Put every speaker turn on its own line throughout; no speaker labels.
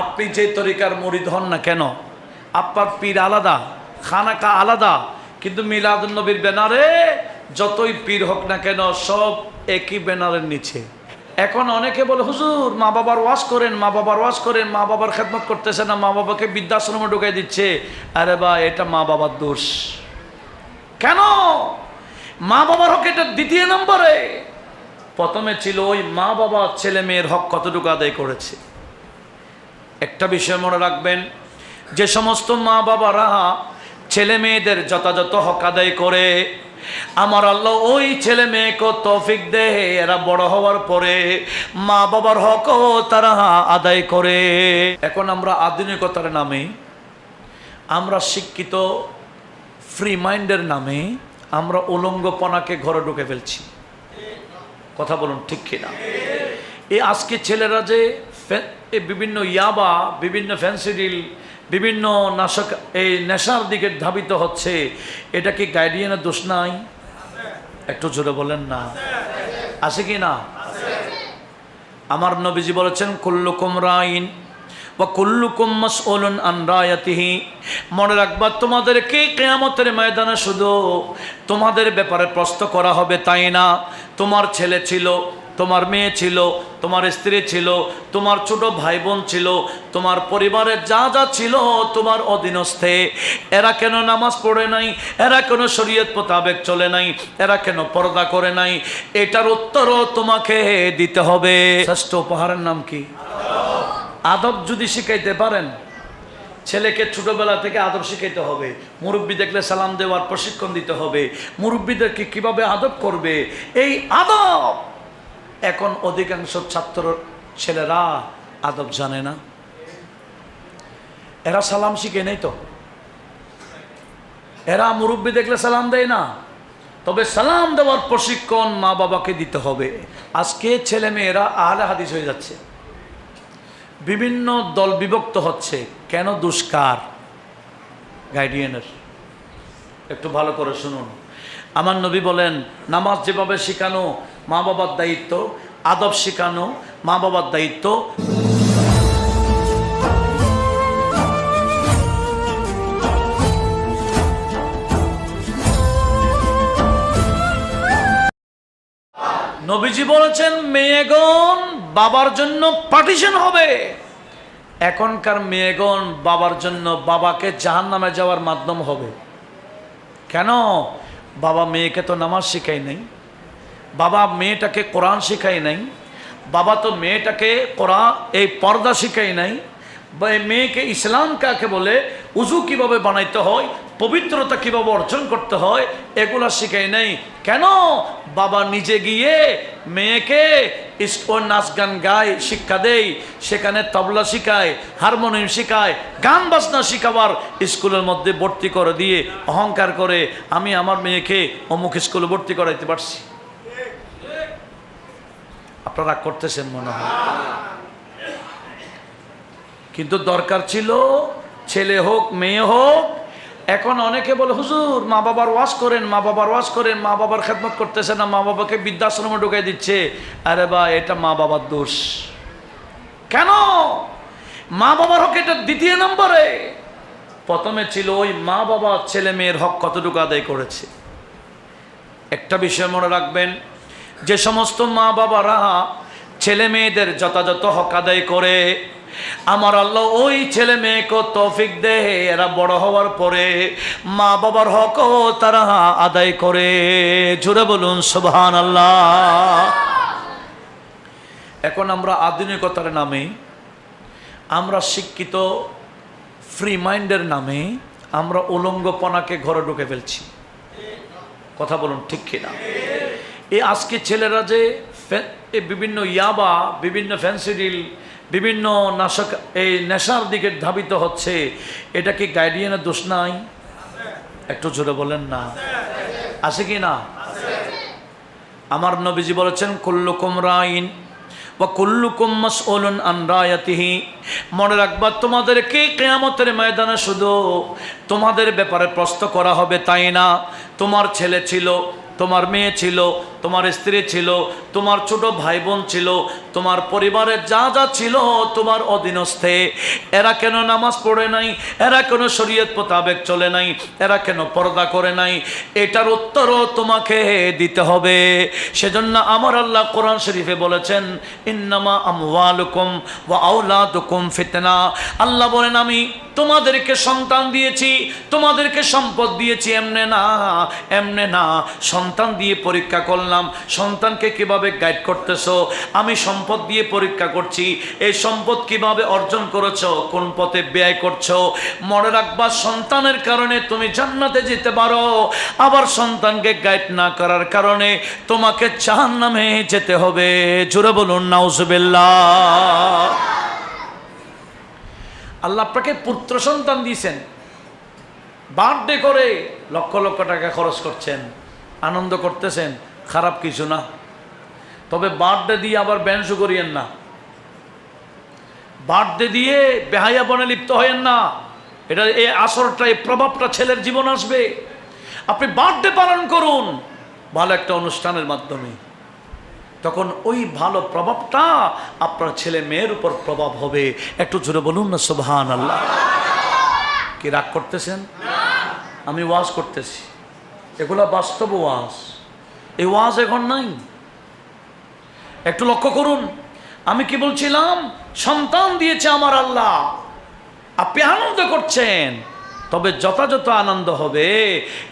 আপনি যে তরিকার মরিদ হন না কেন? আপনার পীর আলাদা, খানাকা আলাদা। কিন্তু মিলাদুল নবীর ব্যানারে যতই পীর হোক না কেন, সব একই ব্যানারের নিচে। এখন অনেকে বলে, হুজুর, মা বাবার ওয়াশ করেন, মা বাবার ওয়াশ করেন, মা বাবার খেদমত করতেছে না, মা বাবাকে বৃদ্ধাশ্রমে ঢুকাই দিচ্ছে। আরে বা এটা মা বাবার দোষ। কেন? মা বাবার হক এটা দ্বিতীয় নম্বরে। প্রথমে ছিল ওই মা বাবা ছেলে মেয়ের হক কতটুকু আদায় করেছে। একটা বিষয় মনে রাখবেন, যে সমস্ত মা বাবারা ছেলে মেয়েদের যথাযথ হক আদায় করে, আমার আল্লাহ ওই ছেলে মেয়েকে তৌফিক দে এরা বড় হওয়ার পরে মা বাবার হকও তারা আদায় করে। এখন আমরা আধুনিকতার নামে, আমরা শিক্ষিত ফ্রি মাইন্ডের নামে, আমরা উলঙ্গপনাকে ঘরে ঢুকে ফেলছি। কথা বলুন ঠিক কিনা? এই আজকে ছেলেরা যে বিভিন্ন ইয়াবা, বিভিন্ন ফ্যান্সিডিল বিভিন্ন নাশক এই নেশার দিকে ধাবিত হচ্ছে। এটা কি গাইডিয়ানের দোষ নাই? একটু জোরে বলেন না। আছে কি না? আমার নবীজি বলেছেন, কুল্লুকুম রাইন বা কুল্লুকুম মাসউলুন আন রায়াতিহি। মনে রাখবা তোমাদেরকে কেয়ামতের ময়দানে শুধু তোমাদের ব্যাপারে প্রশ্ন করা হবে তাই না? তোমার ছেলে ছিল তোমার মেয়ে ছিল, তোমার স্ত্রী ছিল, তোমার ছোট ভাই বোন ছিল, তোমার পরিবারের যা যা ছিল তোমার অধীনস্থে। এরা কেন নামাজ পড়ে নাই? এরা কেন শরীয়ত মোতাবেক চলে নাই? এরা কেন পর্দা করে নাই? এটার উত্তরও তোমাকে দিতে হবে। শ্রেষ্ঠ উপহারের নাম কি? আদব যদি শিখাইতে পারেন, ছেলেকে ছোটবেলা থেকে আদব শিখাইতে হবে। মুরব্বী দেখলে সালাম দেওয়ার প্রশিক্ষণ দিতে হবে। মুরব্বীদেরকে কীভাবে আদব করবে? এই আদব এখন অধিকাংশ ছাত্র ছেলেরা আদব জানে না। এরা সালাম শিখে নেই তো। এরা মুরব্বী দেখলে সালাম দেয় না। তবে সালাম দেওয়ার প্রশিক্ষণ মা বাবাকে দিতে হবে। আজকে ছেলে মেয়েরা আহলে হাদিস হয়ে যাচ্ছে। বিভিন্ন দল বিভক্ত হচ্ছে। কেন দুষ্কার? গাইডিয়ানের। একটু ভালো করে শুনুন। আমার নবী বলেন, নামাজ যেভাবে শেখানো মা বাবার দায়িত্ব, আদব শেখানো মা বাবার দায়িত্ব। নবীজি বলেছেন, মেয়েগণ বাবার জন্য পার্টিশন হবে। এখনকার মেয়েগণ বাবার জন্য বাবাকে জাহান নামে যাওয়ার মাধ্যম হবে। কেন? বাবা মেয়েকে তো নামাজ শিখাই নাই। বাবা মেয়েটাকে কোরআন শিখাই নাই, বাবা তো মেয়েটাকে কোরআন, এই পর্দা শিখাই নাই, বা মেয়েকে ইসলাম কাকে বলে, উজু কীভাবে বানাইতে হয়, পবিত্রতা কীভাবে অর্জন করতে হয়, এগুলা শিখাই নাই। কেন? বাবা নিজে গিয়ে মেয়েকে নাচ গান গায়, শিক্ষা দেয়, সেখানে তবলা শিখায়, হারমোনিয়াম শিখায়, গান বাজনা শিখাবার স্কুলের মধ্যে ভর্তি করে দিয়ে অহংকার করে আমি আমার মেয়েকে অমুক স্কুলে ভর্তি করাইতে পারছি। আপনারা করতেছেন মনে হয়। কিন্তু দরকার ছিল ছেলে হোক, মেয়ে হোক। এখন অনেকে বলে, হুজুর, মা বাবার ওয়াশ করেন, মা বাবার ওয়াশ করেন, মা বাবার খেদমত করতেছে না, মা বাবাকে বৃদ্ধাশ্রমে ঢুকাই দিচ্ছে। আরে বা এটা মা বাবার দোষ। কেন? মা বাবার হক এটা দ্বিতীয় নম্বরে। প্রথমে ছিল ওই মা বাবা ছেলে মেয়ের হক কতটুকু আদায় করেছে। একটা বিষয় মনে রাখবেন যে সমস্ত মা বাবারা, ছেলে মেয়েদের যথাযথ হক আদায় করে, আমার আল্লাহ ওই ছেলে মেয়েকে তৌফিক দেহে এরা বড় হওয়ার পরে মা বাবার হক তারা আদায় করে। জুড়ে বলুন সুবহান আল্লাহ এখন আমরা আধুনিকতার নামে, আমরা শিক্ষিত ফ্রি মাইন্ডের নামে, আমরা উলঙ্গপনাকে ঘরে ঢুকে ফেলছি। কথা বলুন ঠিক কিনা? এই আজকে ছেলেরা যে বিভিন্ন ইয়াবা, বিভিন্ন ফ্যান্সিডিল বিভিন্ন নাশক এই নেশার দিকে ধাবিত হচ্ছে, এটা কি গাইডিয়ানের দোষ নাই? একটু জোরে বলেন না। আছে কি না? আমার নবীজি বলেছেন, কুল্লুকুম রাইন বা কুল্লুকুম মাসউলুন আন রায়াতিহি। মনে রাখবা তোমাদেরকে কেয়ামতের ময়দানে শুধু তোমাদের ব্যাপারে প্রশ্ন করা হবে তাই না? তোমার ছেলে ছিল, তোমার মেয়ে ছিল তোমার স্ত্রী ছিল, তোমার ছোট ভাই বোন ছিল, তোমার পরিবারের যা যা ছিল তোমার অধীনস্থে। এরা কেন নামাজ পড়ে নাই? এরা কেন শরীয়ত মোতাবেক চলে নাই? এরা কেন পর্দা করে নাই? এটার উত্তরও তোমাকে দিতে হবে। সেজন্য আমার আল্লাহ কোরআন শরীফে বলেছেন, ইন্নামা আমওয়ালুকুম ওয়া আওলাদুকুম ফিতনা। আল্লাহ বলেন, আমি তোমাদেরকে সন্তান দিয়েছি, তোমাদেরকে সম্পদ দিয়েছি। এমনে না এমনে না, সন্তান দিয়ে পরীক্ষা করলাম। সন্তানকে কীভাবে গাইড করতেছ? আমি সম্পদ দিয়ে পরীক্ষা করছি। এই সম্পদ কীভাবে অর্জন করেছ? কোন পথে ব্যয় করছ? মনে রাখবা, সন্তানের কারণে তুমি জান্নাতে যেতে পারো। আবার সন্তানকে গাইড না করার কারণে তোমাকে চার নামে যেতে হবে। জোরে বলুন, নাউজুবিল্লাহ। আল্লাহ আপনাকে পুত্র সন্তান দিয়েছেন। বার্থডে করে লক্ষ লক্ষ টাকা খরচ করছেন, আনন্দ করতেছেন। খারাপ কিছু না। তবে বার্থডে দিয়ে আবার ব্যাংশু করিয়েন না। বার্থডে দিয়ে বেহাইয়া বনে লিপ্ত হয়েন না। এটা এই আসরটা এই প্রভাবটা ছেলের জীবন আসবে। আপনি বার্থডে পালন করুন। ভালো একটা অনুষ্ঠানের মাধ্যমে। তখন ওই ভালো প্রভাবটা আপনার ছেলে মেয়ের উপর প্রভাব হবে। একটু জোরে বলুন না সুবহান আল্লাহ কি রাগ করতেছেন? আমি ওয়াজ করতেছি। এগুলা বাস্তব ওয়াজ। এই ওয়াজ এখন নাই। একটু লক্ষ্য করুন, আমি কি বলছিলাম? সন্তান দিয়েছে আমার আল্লাহ। আপনি আনন্দ করছেন, তবে যথাযথ আনন্দ হবে।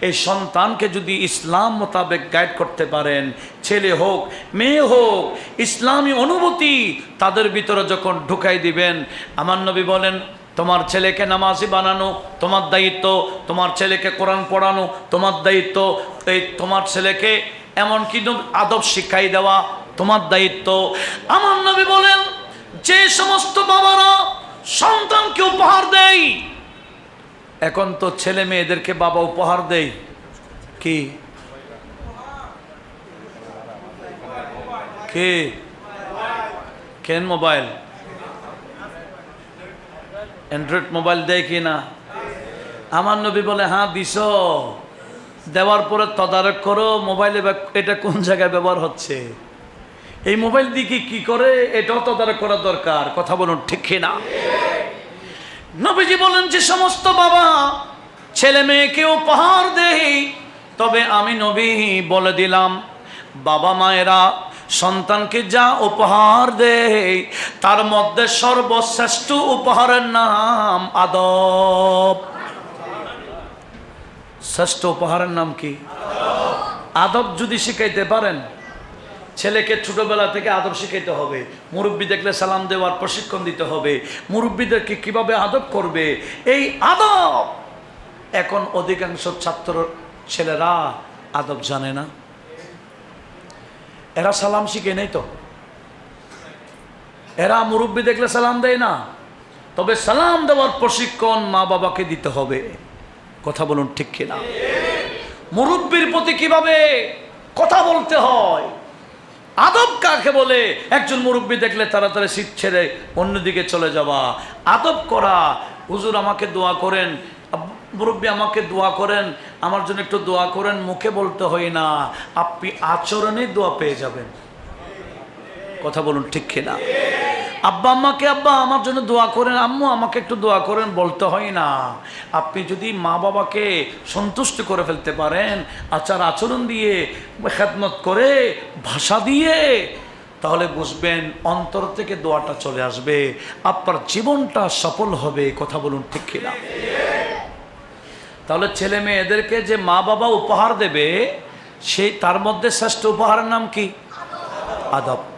এই সন্তানকে যদি ইসলাম মোতাবেক গাইড করতে পারেন, ছেলে হোক, মেয়ে হোক, ইসলামী অনুভূতি তাদের ভিতরে যখন ঢুকাই দিবেন, আমার নবী বলেন, তোমার ছেলেকে নামাজি বানানো, তোমার দায়িত্ব, তোমার ছেলেকে কোরআন পড়ানো, তোমার দায়িত্ব, এই তোমার ছেলেকে এমন কি আদব শিক্ষাই দেওয়া তোমার দায়িত্ব। আমার নবী বলেন, যে সমস্ত বাবারা সন্তানকে উপহার দেয়, এখন তো ছেলে মেয়েদেরকে বাবা উপহার দেয়। কি? কে? কেন মোবাইল? অ্যান্ড্রয়েড মোবাইল দেয় কি না? আমার নবী বলে হ্যাঁ দিস দেওয়ার পরে তদারক করো, মোবাইলে এটা কোন জায়গায় ব্যবহার হচ্ছে? এই মোবাইল দিকে কি করে? এটাও তদারক করা দরকার। কথা বলুন, ঠিক না নবীজি বলেন যে, সমস্ত বাবা ছেলে মেয়েকে উপহার দেই। তবে আমি নবী বলে দিলাম, বাবা মায়েরা সন্তানকে যা উপহার দেয় তার মধ্যে সর্বশ্রেষ্ঠ উপহারের নাম আদব। শ্রেষ্ঠ উপহারের নাম কি? আদব যদি শিখাইতে পারেন, ছেলেকে ছোটবেলা থেকে আদব শিখাইতে হবে। মুরব্বী দেখলে সালাম দেওয়ার প্রশিক্ষণ দিতে হবে। মুরব্বীদেরকে কীভাবে আদব করবে? এই আদব! এখন অধিকাংশ ছাত্র ছেলেরা আদব জানে না। এরা সালাম শিখে নেই তো? এরা মুরব্বী দেখলে সালাম দেয় না। তবে সালাম দেওয়ার প্রশিক্ষণ মা বাবাকে দিতে হবে। কথা বলুন ঠিক কিনা? মুরব্বীর প্রতি কীভাবে কথা বলতে হয়? আদব কাকে বলে? একজন মুরব্বী দেখলে তাড়াতাড়ি শীত ছেড়ে অন্যদিকে চলে যাওয়া। আদব করা। হুজুর আমাকে দোয়া করেন। মুরব্বী আমাকে দোয়া করেন। আমার জন্য একটু দোয়া করেন, মুখে বলতে হয় না। আপনি আচরণে দোয়া পেয়ে যাবেন। কথা বলুন ঠিক কিনা? আব্বা আম্মাকে, আব্বা, আমার জন্য দোয়া করেন, আম্মু, আমাকে একটু দোয়া করেন। বলতে হয় না। আপনি যদি মা বাবাকে সন্তুষ্ট করে ফেলতে পারেন, আচার আচরণ দিয়ে, খেদমত করে, ভাষা দিয়ে, তাহলে বুঝবেন অন্তর থেকে দোয়াটা চলে আসবে। আপনার জীবনটা সফল হবে কথা বলুন ঠিক কিনা? তাহলে ছেলে মেয়েদেরকে যে মা বাবা উপহার দেবে, সেই তার মধ্যে শ্রেষ্ঠ উপহারের নাম কি? আদব।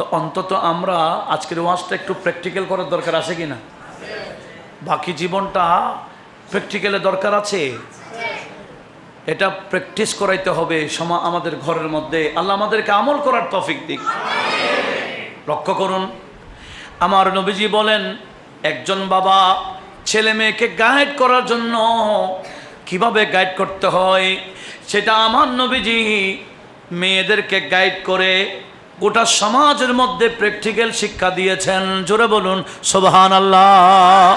তো অন্তত আমরা আজকের ওয়াজটা একটু প্র্যাকটিক্যাল করার দরকার আছে কি না বাকি জীবনটা প্র্যাকটিক্যালের দরকার আছে? এটা প্র্যাকটিস করাইতে হবে সমা আমাদের ঘরের মধ্যে। আল্লাহ আমাদেরকে আমল করার তফিক দিক। লক্ষ্য করুন, আমার নবীজি বলেন, একজন বাবা ছেলে মেয়েকে গাইড করার জন্য কীভাবে গাইড করতে হয়? সেটা আমার নবীজি মেয়েদেরকে গাইড করে গোটা সমাজের মধ্যে প্র্যাকটিক্যাল শিক্ষা দিয়েছেন। জোরে বলুন সোবাহান আল্লাহ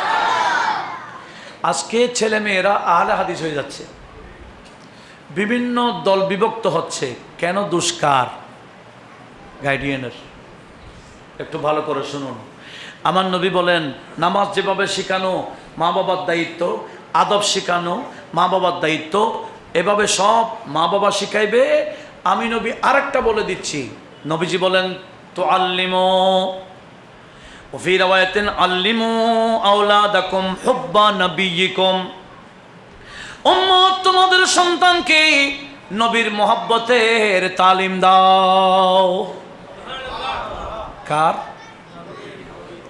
আজকে ছেলে মেয়েরা আহলে হাদিস হয়ে যাচ্ছে। বিভিন্ন দল বিভক্ত হচ্ছে। কেন দুষ্কার? গাইডিয়ানের একটু ভালো করে শুনুন। আমার নবী বলেন, নামাজ যেভাবে শেখানো মা বাবার দায়িত্ব, আদব শেখানো মা বাবার দায়িত্ব, এভাবে সব মা বাবা শিখাইবে। আমি নবী আরেকটা বলে দিচ্ছি নবীজি বলেন তো আল্লিমো وفي رواية علموا أولادكم حب نبيكم উম্মত তোমাদের সন্তানকে নবীর মোহাব্বতের তালিম দাও কার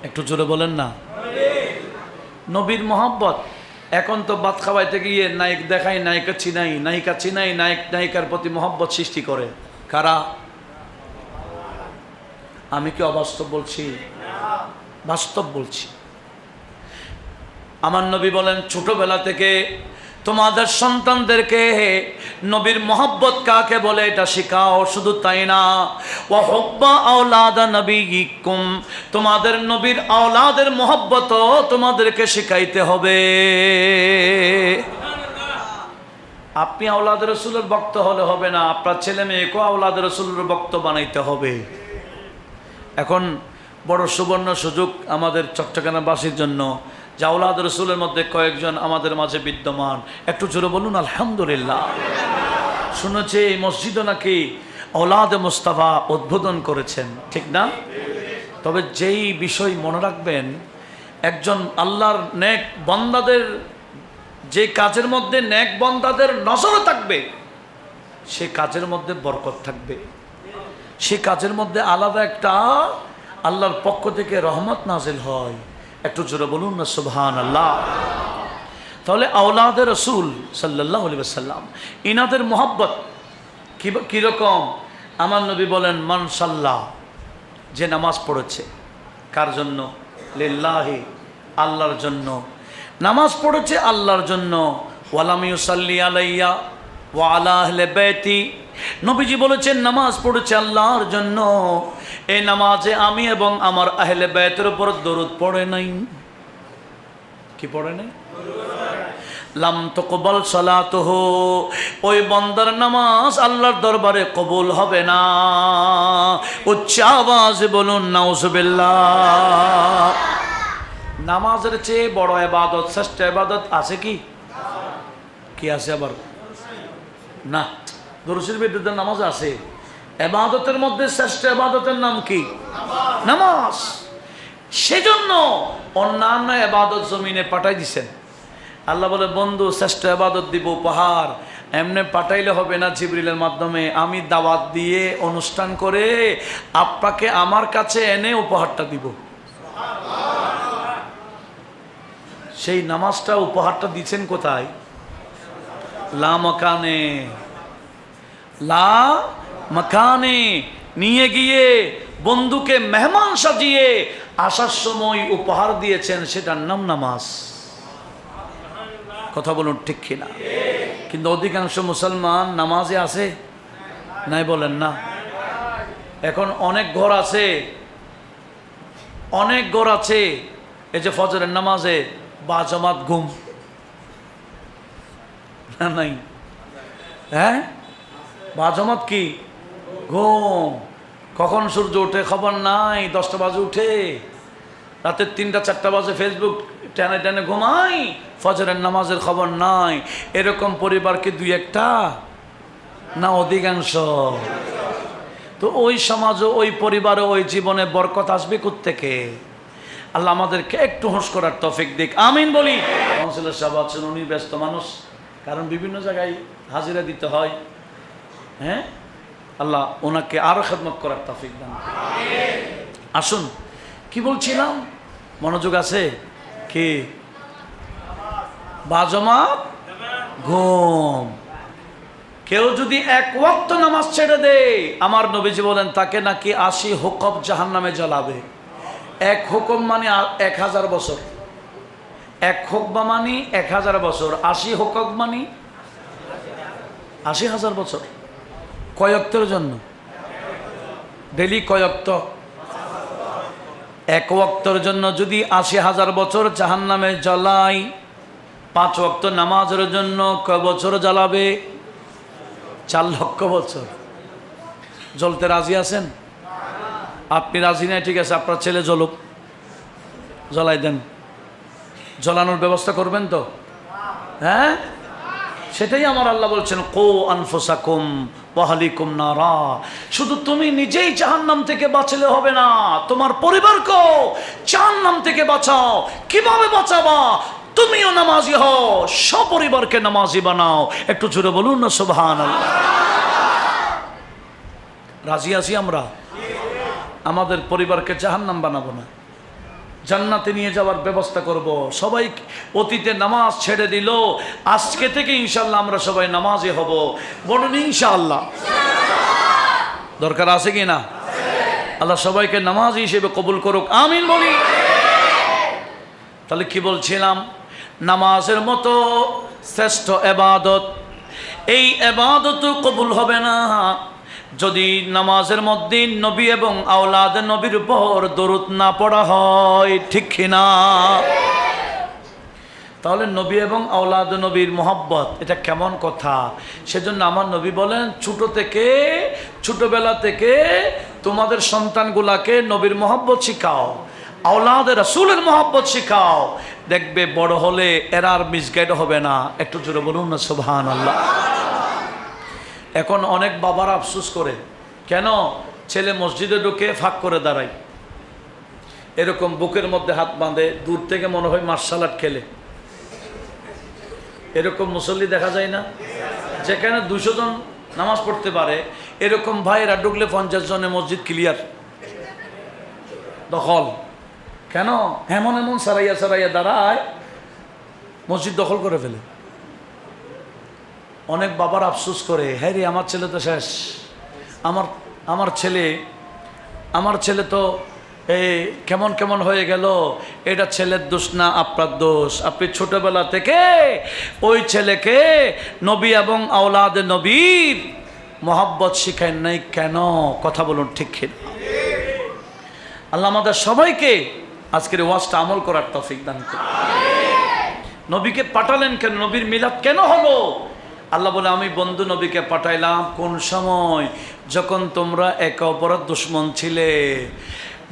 একটু জোরে বলেন না নবীর মোহাব্বত এখন তো বাদ খাওয়াইতে গিয়ে নায়ক দেখাই নায়িকা চিনাই নায়িকা চিনাই নায়ক নায়িকার প্রতি মোহাব্বত সৃষ্টি করে কারা আমি কি অবাস্তব বলছি? বাস্তব বলছি। আমার নবী বলেন, ছোটবেলা থেকে তোমাদের সন্তানদেরকে নবীর মোহব্বত কাকে বলে এটা শেখাও, শুধু তাই না। ও হব্বা আওলাদা নবী কুম তোমাদের নবীর আওলাদের মোহব্বতও তোমাদেরকে শেখাইতে হবে। আপনি আওলাদ রসুলের ভক্ত হলে হবে না, আপনার ছেলে মেয়েকেও আওলাদ রসুলের ভক্ত বানাইতে হবে। এখন বড় সুবর্ণ সুযোগ আমাদের চট্টগ্রামবাসীর জন্য। আওলাদ রসুলের মধ্যে কয়েকজন আমাদের মাঝে বিদ্যমান। একটু জোরে বলুন, আলহামদুলিল্লাহ। শুনেছে এই মসজিদও নাকি ওলাদ মুস্তাফা উদ্বোধন করেছেন, ঠিক না? তবে যেই বিষয় মনে রাখবেন, একজন আল্লাহর নেক বন্দাদের, যে কাজের মধ্যে নেক বন্দাদের নজরও থাকবে, সে কাজের মধ্যে বরকত থাকবে। সে কাজের মধ্যে আলাদা একটা আল্লাহর পক্ষ থেকে রহমত নাজিল হয়। একটু জোরে বলুন না সুবহান আল্লাহ তাহলে আওলাদের রসুল সাল্লাহ সাল্লাম ইনাদের মোহাব্বত কীরকম আমার নবী বলেন মানসাল্লাহ যে নামাজ পড়েছে, কার জন্য? লিল্লাহি, আল্লাহর জন্য। নামাজ পড়েছে আল্লাহর জন্য। ওয়ালামিউসাল্লি আলাইয়া, ওয়া বেতি নবীজি বলেছেন, নামাজ পড়েছে আল্লাহর জন্য। এই নামাজে আমি এবং আমার আহলে বেতের উপর দরুদ পড়ে নাই। কি পড়ে নাই? লাম তো কবল সালাতহ। ওই বন্দার নামাজ আল্লাহর দরবারে কবুল হবে না। উচ্চ আওয়াজে বলুন, নাউজুবিল্লাহ। নামাজের চেয়ে বড় এবাদত শ্রেষ্ঠ এবাদত আছে কি? কি আছে আবার? না। দরুসির বিদ্যুৎ নামাজ আছে। এবাদতের মধ্যে শ্রেষ্ঠ এবাদতের নাম কি? নামাজ। সেজন্য অন্যান্য এবাদত জমিনে পাঠাই দিছেন। আল্লাহ বলে বন্ধু শ্রেষ্ঠ এবাদত দিব উপহার। এমনি পাঠাইলে হবে না জিবরিলের মাধ্যমে। আমি দাওয়াত দিয়ে অনুষ্ঠান করে আপনাকে আমার কাছে এনে উপহারটা দিব। সেই নামাজটা উপহারটা দিচ্ছেন কোথায়? লা মকানে। লা মকানে, নিয়ে গিয়ে বন্ধুকে মেহমান সাজিয়ে আসার সময় উপহার দিয়েছেন সেটার নাম নামাজ। কথা বলুন ঠিক কিনা? কিন্তু অধিকাংশ মুসলমান নামাজে আছে? নাই বলেন না। এখন অনেক ঘর আছে। অনেক ঘর আছে। এই যে ফজরের নামাজে বা জমাত ঘুম। না, নাই। হ্যাঁ? বা জমাত কি? ঘুম। কখন সূর্য ওঠে খবর নাই, দশটা বাজে উঠে। রাতের তিনটা, চারটা বাজে ফেসবুক টেনে টেনে ঘুমাই, ফজরের নামাজের খবর নাই। এরকম পরিবার কি দুই একটা? না, অধিকাংশ। তো ওই সমাজও ওই পরিবারে, ওই জীবনে বরকত আসবে থেকে আল্লাহ আমাদেরকে একটু হোঁস করার তফিক দিক। আমিন বলি। কাউন্সিলর সাহেব আছেন, উনি ব্যস্ত মানুষ। কারণ বিভিন্ন জায়গায় হাজিরা দিতে হয়। হ্যাঁ? আল্লাহ ওনাকে আরও খেদমত করার তফিক দান আসুন, কি বলছিলাম? মনোযোগ আছে? কি? বাজমাত? ঘুম। কেউ যদি এক ওয়াক্ত নামাজ ছেড়ে দেয়, আমার নবীজি বলেন, তাকে নাকি আশি হুকম জাহান নামে জ্বালাবে। এক হুকুম মানে এক হাজার বছর। এক হুকমা মানি এক হাজার বছর, আশি হুকক মানি আশি হাজার বছর। কয়ক্তের জন্য? ডেলি কয়ক্ত এক ওয়াক্তর জন্য যদি আশি হাজার বছর জাহান নামে জ্বালাই, পাঁচ ওয়াক্ত নামাজের জন্য কয় বছর জ্বালাবে? চার লক্ষ বছর। জ্বলতে রাজি আছেন? আপনি রাজি নাই? ঠিক আছে, আপনার ছেলে জ্বলুক। জ্বলাই দেন। জ্বলানোর ব্যবস্থা করবেন তো? হ্যাঁ? সেটাই আমার আল্লাহ বলছেন, কো আনফোসাকুম ওয়াহালিকুম নারা। শুধু তুমি নিজেই জাহান্নাম থেকে বাঁচলে হবে না, তোমার পরিবারকেও জাহান্নাম থেকে বাঁচাও। কীভাবে বাঁচাবা? তুমিও নামাজি হও, সপরিবারকে নামাজি বানাও। একটু জোরে বলুন না সুবহান রাজি আছি আমরা? আমাদের পরিবারকে জাহান্নাম বানাবো না। জান্নাতে নিয়ে যাওয়ার ব্যবস্থা করব। সবাই অতীতে নামাজ ছেড়ে দিল। আজকে থেকে ইনশাল্লাহ আমরা সবাই নামাজে হব। বলুন ইনশাআল্লাহ। দরকার আছে কি না? আল্লাহ সবাইকে নামাজ হিসেবে কবুল করুক। আমিন বলি। তাহলে কি বলছিলাম? নামাজের মতো শ্রেষ্ঠ এবাদত। এই এবাদত কবুল হবে না। যদি নামাজের মধ্যে নবী এবং আওলাদ নবীর উপর দরুদ না পড়া হয়, ঠিক কিনা? তাহলে নবী এবং আওলাদ নবীর মোহাব্বত, এটা কেমন কথা? সেজন্য আমার নবী বলেন, ছোট থেকে, ছোটবেলা থেকে তোমাদের সন্তানগুলাকে নবীর মোহাব্বত শিখাও আওলাদের রাসূলের মোহাব্বত শিখাও। দেখবে বড় হলে এরা আর মিসগাইড হবে না। একটু জোরে বলুন না সুবহান আল্লাহ এখন অনেক বাবারা আফসোস করে, কেন ছেলে মসজিদে ঢুকে ফাঁক করে দাঁড়ায়? এরকম বুকের মধ্যে হাত বাঁধে, দূর থেকে মনে হয় মার্শাল আর্ট খেলে। এরকম মুসল্লি দেখা যায় না? যেখানে দুশো জন নামাজ পড়তে পারে, এরকম ভাইয়েরা ঢুকলে পঞ্চাশ জনে মসজিদ ক্লিয়ার দখল। কেন? এমন এমন সারাইয়া সারাইয়া দাঁড়ায়, মসজিদ দখল করে ফেলে। অনেক বাবার আফসোস করে হ্যাঁ আমার ছেলে তো শেষ। আমার আমার ছেলে আমার ছেলে তো এই কেমন কেমন হয়ে গেল। এটা ছেলের দোষ না আপনার দোষ। আপনি ছোটবেলা থেকে ওই ছেলেকে নবী এবং আওলাদ নবীর মোহাব্বত শিখায় নাই কেন? কথা বলুন ঠিক ঠিক আল্লাহ আমাদের সবাইকে আজকের ওয়াজটা আমল করার তফিক দান করুন। নবীকে পাঠালেন কেন? নবীর মিলাদ কেন হলো? আল্লাহ বলে, আমি বন্ধু নবীকে পাঠাইলাম। কোন সময়? যখন তোমরা একে অপরের দুশ্মন ছিলে।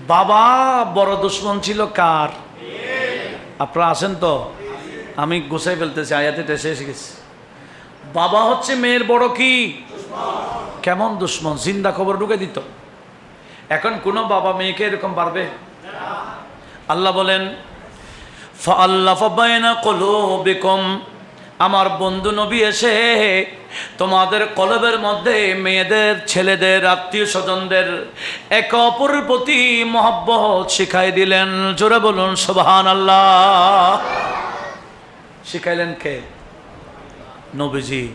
বাবা, বড় দুশ্মন ছিল কার? আপনারা আছেন তো? আমি গুছাই ফেলতেছি আয়াতে টেসে এসে গেছি। বাবা হচ্ছে মেয়ের বড় কি? কেমন দুশ্মন? জিন্দা খবর ঢুকে দিত। এখন কোনো বাবা মেয়েকে এরকম পারবে? আল্লাহ বলেন ফাল্লাফা বাইনা কলুবিকুম। আমার বন্ধু নবী এসে তোমাদের কলবের মধ্যে মেয়েদের, ছেলেদের, আত্মীয় স্বজনদের একে অপরের প্রতি মহব্বত শিখাই দিলেন। জোরে বলুন সোবাহান আল্লাহ শিখাইলেন কে? নবীজি।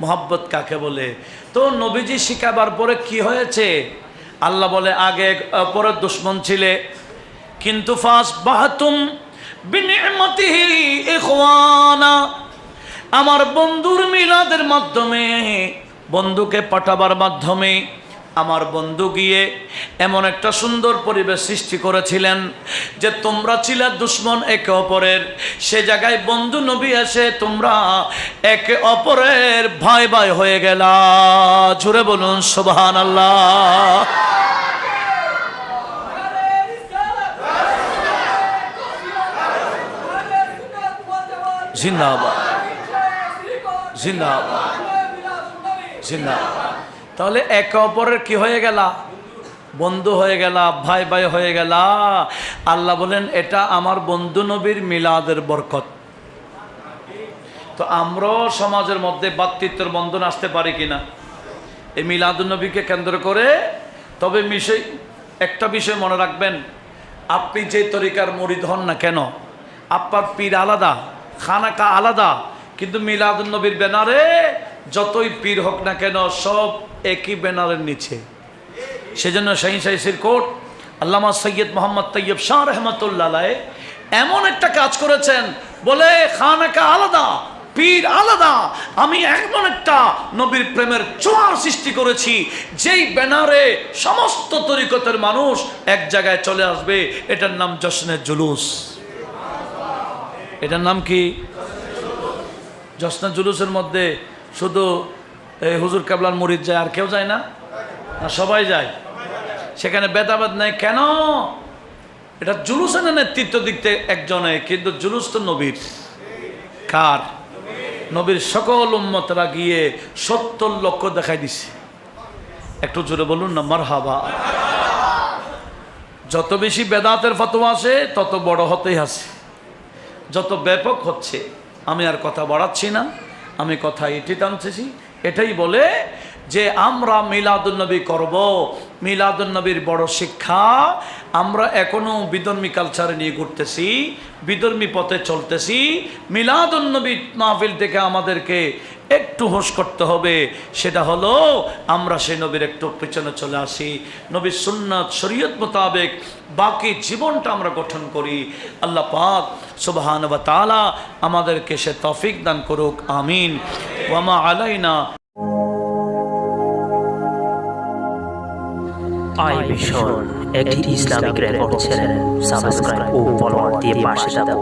মোহাব্বত কাকে বলে? তো নবীজি শিখাবার পরে কি হয়েছে? আল্লাহ বলে, আগে অপরের দুশ্মন ছিলে। কিন্তু ফাস বাহাতুম বিনিমতিহি ইখওয়ানা। আমার বন্ধুর মিলাদের মাধ্যমে, বন্ধুকে পাঠাবার মাধ্যমে আমার বন্ধু গিয়ে এমন একটা সুন্দর পরিবেশ সৃষ্টি করেছিলেন যে তোমরা ছিলে দুশ্মন একে অপরের। সে জায়গায় বন্ধু নবী এসে তোমরা একে অপরের ভাই ভাই হয়ে গেলা। জুড়ে বলুন সোবাহান আল্লাহ জিন্দাবাদ। তাহলে একে অপরের কি হয়ে গেলা? বন্ধু হয়ে গেলা, ভাই ভাই হয়ে গেলা। আল্লাহ বলেন, এটা আমার বন্ধু নবীর মিলাদের বরকত। তো আমরাও সমাজের মধ্যে বাতৃত্বের বন্ধন আসতে পারি কিনা? এই মিলাদুন্নবীকে কেন্দ্র করে তবে বিষয় একটা বিষয় মনে রাখবেন, আপনি যে তরিকার মরিদ হন না কেন, আপনার পীর আলাদা, খানাকা আলাদা কিন্তু মিলাদুন্নবীর ব্যানারে যতই পীর হোক না কেন সব একই ব্যানারের নিচে। সেজন্য শাহিন সাইসির কোট আল্লামা সৈয়দ মোহাম্মদ তৈয়ব শাহ রহমতুল্লাহ এমন একটা কাজ করেছেন, বলে খানাকা আলাদা, পীর আলাদা। আমি এমন একটা নবীর প্রেমের চোয়ার সৃষ্টি করেছি, যেই ব্যানারে সমস্ত তরিকতের মানুষ এক জায়গায় চলে আসবে। এটার নাম জশ্নের জুলুস। এটার নাম কি? জশ্নের জুলুসের মধ্যে শুধু এই হুজুর কাবলার মরিদ যায় আর কেউ যায় না? না, সবাই যায়। সেখানে বেদাবাদ নাই। কেন? এটা জুলুসের নেতৃত্ব দিতে একজনে কিন্তু জুলুস তো নবীর। কার? নবীর সকল উম্মতরা গিয়ে সত্তর লক্ষ দেখাই দিছে। একটু জোরে বলুন না মার হাবা যত বেশি বেদাতের ফতোয়া আসে, তত বড় হতেই আসে। যত ব্যাপক হচ্ছে। আমি আর কথা বাড়াচ্ছি না আমি কথা এটি টানতেছি। এটাই বলে যে আমরা মিলাদুন্নবী করব মিলাদুন্নবীর বড় শিক্ষা, আমরা এখনও বিধর্মী কালচারে নিয়ে ঘুরতেছি, বিধর্মী পথে চলতেছি মিলাদুন্নবী মাহফিল থেকে আমাদেরকে একটু হোশ করতে হবে, সেটা হলো আমরা সেই নবীর একটু পেছনে চলে আসি, নবীর সুন্নাত, শরীয়ত মোতাবেক বাকি জীবনটা আমরা গঠন করি। আল্লাহ পাক সুবহান ওয়া তাআলা আমাদেরকে সে তৌফিক দান করুক, আমিন। ওয়ামা আলাইনা
আই ভীষণ। একটি ইসলামিক রেকর্ড চ্যানেল সাবস্ক্রাইব ও ফলোয়ার দিয়ে পাশে থাকুন।